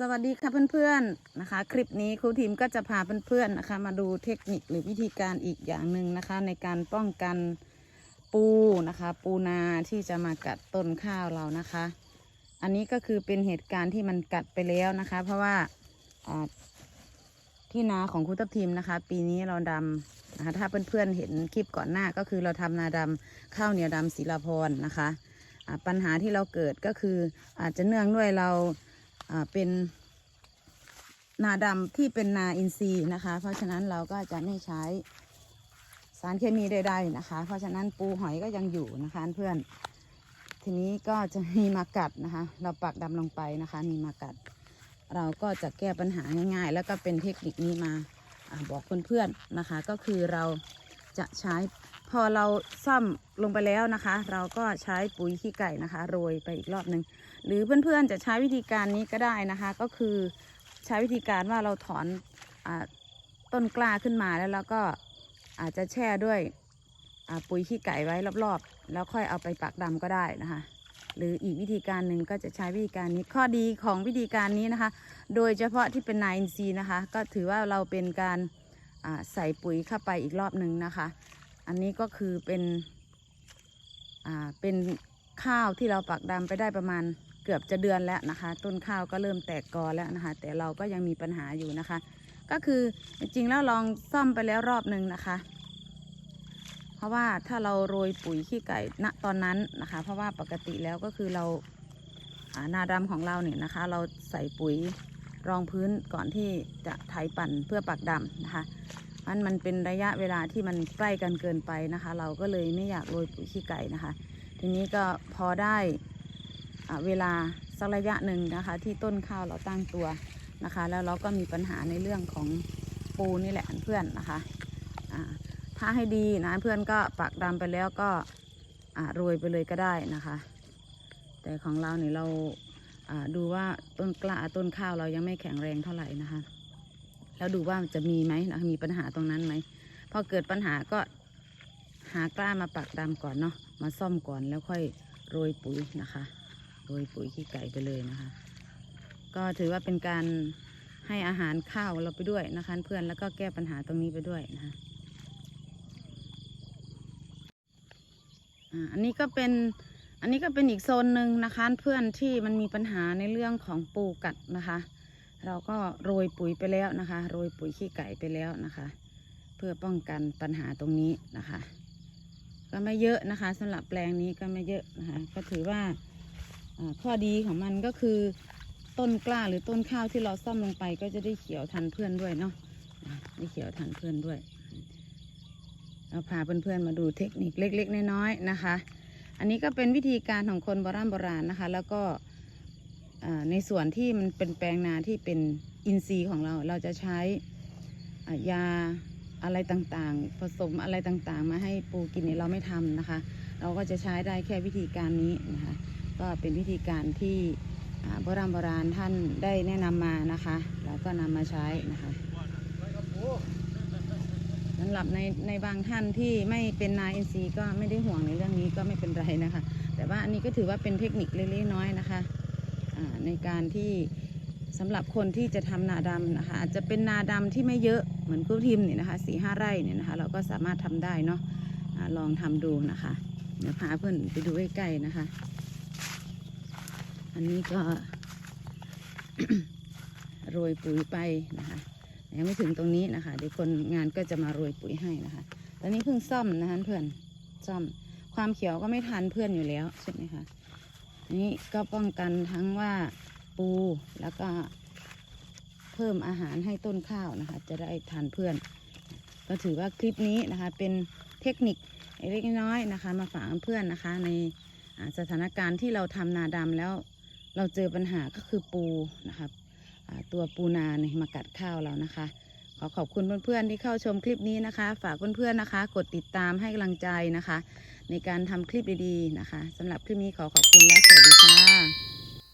สวัสดีค่ะเพื่อนๆนะคะ คลิปนี้ครูทีมก็จะพาเพื่อนๆนะคะ มาดูเทคนิคหรือวิธีการอีกอย่างหนึ่งนะคะ ในการป้องกันปูนะคะ ปูนาที่จะมากัดต้นข้าวเรานะคะ อันนี้ก็คือเป็นเหตุการณ์ที่มันกัดไปแล้วนะคะ เพราะว่าที่นาของครูทับทิมนะคะ ปีนี้เราดำนะคะถ้าเพื่อนๆเห็นคลิปก่อนหน้าก็คือเราทำนาดำข้าวเหนียวดำศิลาพรนะคะปัญหาที่เราเกิดก็คืออาจจะเนื่องด้วยเรา เป็นนาดำที่เป็นนาอินทรีย์นะคะ เพราะฉะนั้นเราก็จะไม่ใช้สารเคมีใดๆนะคะ เพราะฉะนั้นปูหอยก็ยังอยู่นะคะเพื่อน ทีนี้ก็จะมีมากัดนะคะ เราปักดำลงไปนะคะ มีมากัด เราก็จะแก้ปัญหาง่ายๆ แล้วก็เป็นเทคนิคนี้มาอาบอกเพื่อนๆนะคะ ก็คือเราจะใช้ พอเราซ่อมลงไปแล้วนะคะ เราก็ใช้ปุ๋ยขี้ไก่นะคะโรยไปอีกรอบหนึ่งหรือเพื่อนๆจะใช้วิธีการนี้ก็ได้นะคะ ก็คือใช้วิธีการว่าเราถอนอต้นกล้าขึ้นมาแล้วเราก็อาจจะแช่ด้วยปุ๋ยขี้ไก่ไว้รอบๆ แล้วค่อยเอาไปปักดำก็ได้นะคะ หรืออีกวิธีการหนึ่งก็จะใช้วิธีการนี้ข้อดีของวิธีการนี้นะคะ โดยเฉพาะที่เป็นนายอินทรีย์นะคะ ก็ถือว่าเราเป็นการใส่ปุ๋ยเข้าไปอีกรอบหนึ่งนะคะ อันนี้ก็คือเป็น อ่า เป็นข้าวที่เราปักดำไปได้ประมาณเกือบจะเดือนแล้วนะคะ ต้นข้าวก็เริ่มแตกกอแล้วนะคะ แต่เราก็ยังมีปัญหาอยู่นะคะ ก็คือจริงๆแล้วลองซ่อมไปแล้วรอบหนึ่งนะคะ เพราะว่าถ้าเราโรยปุ๋ยขี้ไก่ณตอนนั้นนะคะ เพราะว่าปกติแล้วก็คือเราอานาดำของเราเนี่ยนะคะ เราใส่ปุ๋ยรองพื้นก่อนที่จะไถปั่นเพื่อปักดำนะคะ มันมันเป็นระยะเวลาที่มันใกล้กันเกินไปนะคะ เราก็เลยไม่อยากโรยปุ๋ยขี้ไก่นะคะ ทีนี้ก็พอได้เวลาสักระยะหนึ่งนะคะ ที่ต้นข้าวเราตั้งตัวนะคะ แล้วเราก็มีปัญหาในเรื่องของปูนี่แหละเพื่อนนะคะถ้าให้ดีนะเพื่อนก็ปักดำไปแล้วก็โรยไปเลยก็ได้นะคะ แต่ของเราเนี่ยเราอ่าดูว่าต้นกล้าต้นข้าวเรายังไม่แข็งแรงเท่าไหร่นะคะ แล้วดูว่าจะมีไหมนะมีปัญหาตรงนั้นไหมพอเกิดปัญหาก็หากล้ามาปักดำก่อนเนาะมาซ่อมก่อนแล้วค่อยโรยปุ๋ยนะคะโรยปุ๋ยขี้ไก่ไปเลยนะคะ ก็ถือว่าเป็นการให้อาหารข้าวเราไปด้วยนะคะ เพื่อนแล้วก็แก้ปัญหาตรงนี้ไปด้วยนะคะอันนี้ก็เป็นอันนี้ก็เป็นอีกโซนหนึ่งนะคะ เพื่อนที่มันมีปัญหาในเรื่องของปูกัดนะคะ เราก็โรยปุ๋ยไปแล้วนะคะ โรยปุ๋ยขี้ไก่ไปแล้วนะคะ เพื่อป้องกันปัญหาตรงนี้นะคะ ก็ไม่เยอะนะคะสำหรับแปลงนี้ก็ไม่เยอะนะคะ ก็ถือว่าข้อดีของมันก็คือต้นกล้าหรือต้นข้าวที่เราซ่อมลงไปก็จะได้เขียวทันเพื่อนด้วยเนาะได้เขียวทันเพื่อนด้วย เราพาเพื่อนๆมาดูเทคนิคเล็ก ๆ น้อยๆนะคะ อันนี้ก็เป็นวิธีการของคนโบราณโบราณนะคะ แล้วก็ ในส่วนที่มันเป็นแปลงนาที่เป็นอินทรีย์ของเรา เราจะใช้ยาอะไรต่างๆ ผสมอะไรต่างๆ มาให้ปูกินเนี่ยเราไม่ทำนะคะ เราก็จะใช้ได้แค่วิธีการนี้นะคะ ก็เป็นวิธีการที่อ่าโบราณโบราณท่านได้แนะนำมานะคะ เราก็นำมาใช้นะคะสำหรับในในบางท่านที่ไม่เป็นนายอินทรีย์ก็ไม่ได้ห่วงในเรื่องนี้ก็ไม่เป็นไรนะคะ แต่ว่าอันนี้ก็ถือว่าเป็นเทคนิคเล็กๆน้อยๆนะคะ ในการที่สำหรับคนที่จะทำนาดำนะคะอาจจะเป็นนาดำที่ไม่เยอะเหมือนครูทิมเนี่ยนะคะสี่ห้าไร่เนี่ยนะคะ เราก็สามารถทำได้เนาะอ่าลองทำดูนะคะเดี๋ยวพาเพื่อนไปดูใกล้ๆนะคะ อันนี้ก็โรยปุ๋ยไปนะคะยังไม่ถึงตรงนี้นะคะเดี๋ยวคนงานก็จะมาโรยปุ๋ยให้นะคะ ตอนนี้เพิ่งซ่อมนะคะเพื่อนซ่อมความเขียวก็ไม่ทันเพื่อนอยู่แล้วใช่ไหมคะ นี่ก็ป้องกันทั้งว่าปูแล้วก็เพิ่มอาหารให้ต้นข้าวนะคะ จะได้ทานเพื่อน ก็ถือว่าคลิปนี้นะคะ เป็นเทคนิคเล็กน้อยนะคะ มาฝากเพื่อนนะคะ ในสถานการณ์ที่เราทำนาดำแล้วเราเจอปัญหาก็คือปูนะคะตัวปูนาเนี่ยมากัดข้าวเรานะคะ ขอขอบคุณเพื่อนๆที่เข้าชมคลิปนี้นะคะ ฝากเพื่อนๆนะคะ กดติดตามให้กำลังใจนะคะ ในการทำคลิปดีๆนะคะสำหรับคลิปนี้ขอขอบคุณและสวัสดีค่ะ